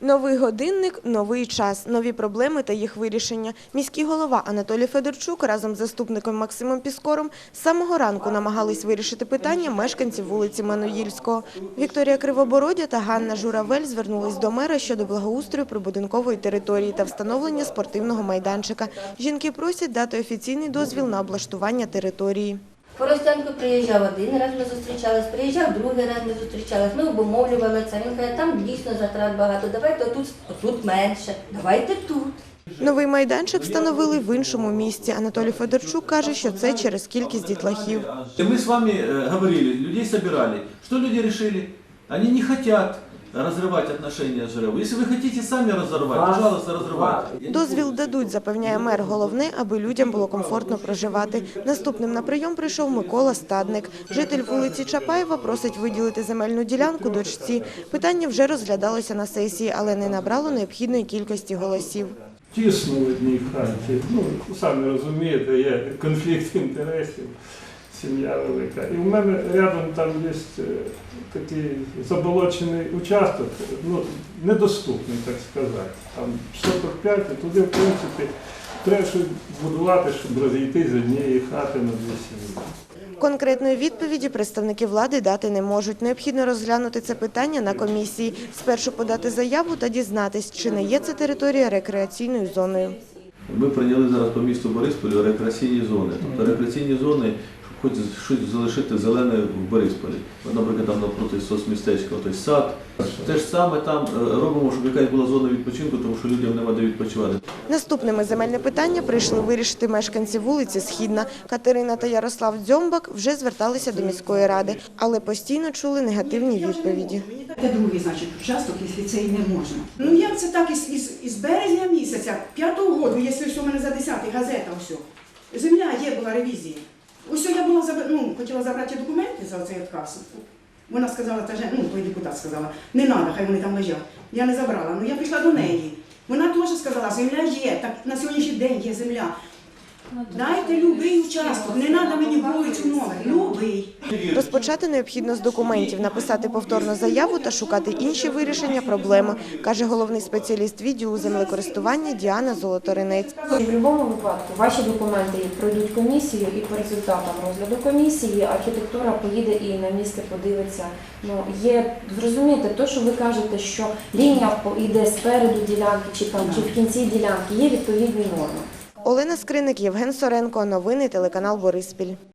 Новий годинник, новий час, нові проблеми та їх вирішення. Міський голова Анатолій Федорчук разом з заступником Максимом Піскором з самого ранку намагались вирішити питання мешканців вулиці Мануїльського. Вікторія Кривобородя та Ганна Журавель звернулись до мера щодо благоустрою прибудинкової території та встановлення спортивного майданчика. Жінки просять дати офіційний дозвіл на облаштування території. Поростенко приїжджав один раз, ми зустрічались, приїжджав другий раз, ми зустрічались. Ми обумовлювали це. Він каже, там дійсно затрат багато. Давайте отут, отут менше, давайте тут. Новий майданчик встановили в іншому місці. Анатолій Федорчук каже, що це через кількість дітлахів. И Мы с вами э, говорили, людей собирали. Что люди решили? Они не хотят разрывать отношения с ЖРУ. Если вы хотите сами разорвать, пожалуйста, разрывайте. Дозвіл дадуть, запевняє мер. Головне, аби людям було комфортно проживати. Наступним на прийом прийшов Микола Стадник. Житель вулиці Чапаєва просить виділити земельну ділянку дочці. Питання вже розглядалося на сесії, але не набрало необхідної кількості голосів. Тісно в одній хаті. Ну, самі розумієте, є конфлікт інтересів, сім'я велика. І в мене рядом там є е, такий заболочений участок, ну, недоступний, так сказати. Там соток 5, і туди, в принципі, треба щось будувати, щоб розійти з однієї хати на дві сім'ї. Конкретної відповіді представники влади дати не можуть. Необхідно розглянути це питання на комісії. Спершу подати заяву та дізнатись, чи не є ця територія рекреаційною зоною. Ми прийняли зараз по місту Борисполю рекреаційні зони. Тобто рекреаційні зони, хоч щось залишити зелене в Борисполі. Наприклад, там навпроти соцмістечка, той сад. Те ж саме там е, робимо, щоб якась була зона відпочинку, тому що людям нема де відпочивати. Наступними земельне питання прийшли вирішити мешканці вулиці Східна. Катерина та Ярослав Дзьомбак вже зверталися до міської ради, але постійно чули негативні відповіді. Це другий, значить, участок, якщо це і не можна. Ну як це так із, із, із березня місяця, п'ятого року, якщо що в мене за 10 газета, все. Земля є, була ревізія. Ось я була ну, хотіла забрати документи за цей відказ. Вона сказала, та же- ну, той депутат сказала, не треба, хай вони там лежать. Я не забрала. Ну я прийшла до неї. Вона теж сказала, земля є, так на сьогоднішній день є земля. Дайте любий участок, не треба мені вулицю номер, любий. Розпочати необхідно з документів, написати повторно заяву та шукати інші вирішення проблеми, каже головний спеціаліст відділу землекористування Діана Золоторинець. В будь-якому випадку ваші документи пройдуть комісію, і по результатам розгляду комісії архітектура поїде і на місце подивиться. Ну є зрозумієте, то що ви кажете, що лінія по- йде спереду ділянки, чи там чи в кінці ділянки, є відповідні норми. Олена Скриник, Євген Соренко. Новини телеканал Бориспіль.